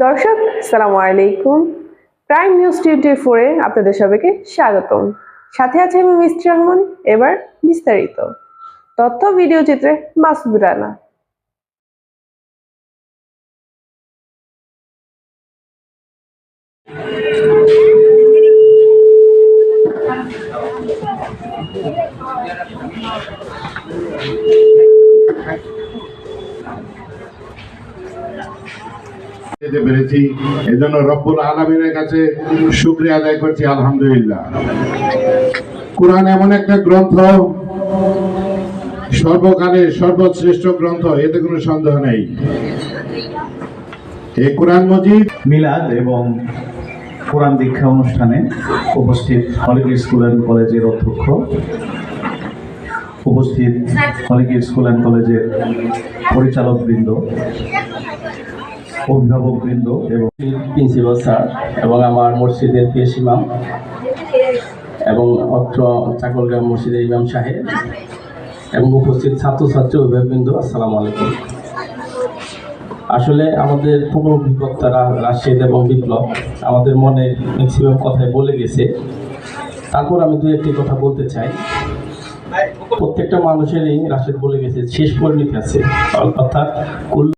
দর্শক সালামু আলাইকুম। প্রাইম নিউজ টোয়েন্টি ফোরে আপনাদের সবাইকে স্বাগতম। সাথে আছে আমি মিস্টার রহমান, এবার বিস্তারিত। তথ্য, ভিডিও চিত্রে মাসুদ রানা। যেতে পেরেছি। এজন্য রব্বুল আলমিনের কাছে শুক্রিয়া আদায় করছি, আলহামদুলিল্লাহ। কোরআন এমন একটা গ্রন্থ সর্বকালের সর্বশ্রেষ্ঠ গ্রন্থ, এতে কোনো সন্দেহ নেই। এই কোরআন মজিদ মিলাদ এবং কোরআন দীক্ষা অনুষ্ঠানে উপস্থিত হলিগির স্কুল অ্যান্ড কলেজের অধ্যক্ষ, উপস্থিত হলিগির স্কুল অ্যান্ড কলেজের পরিচালকবৃন্দ অভিভাবকবৃন্দ এবং প্রিন্সিপাল স্যার এবং আমার মসজিদের এবং অত্র চাকলগ্রাম মসজিদের ইমাম সাহেব এবং উপস্থিত ছাত্রছাত্রী অভিভাবকবৃন্দ, আসসালামু আলাইকুম। আসলে আমাদের পূর্ব অভিজ্ঞতারা রাশেদ এবং বিপ্লব, আমাদের মনে ম্যাক্সিমাম কথাই বলে গেছে। তারপর আমি দু একটি কথা বলতে চাই। প্রত্যেকটা মানুষেরই, রাশেদ বলে গেছে, শেষ পরিণতি আছে। অর্থাৎ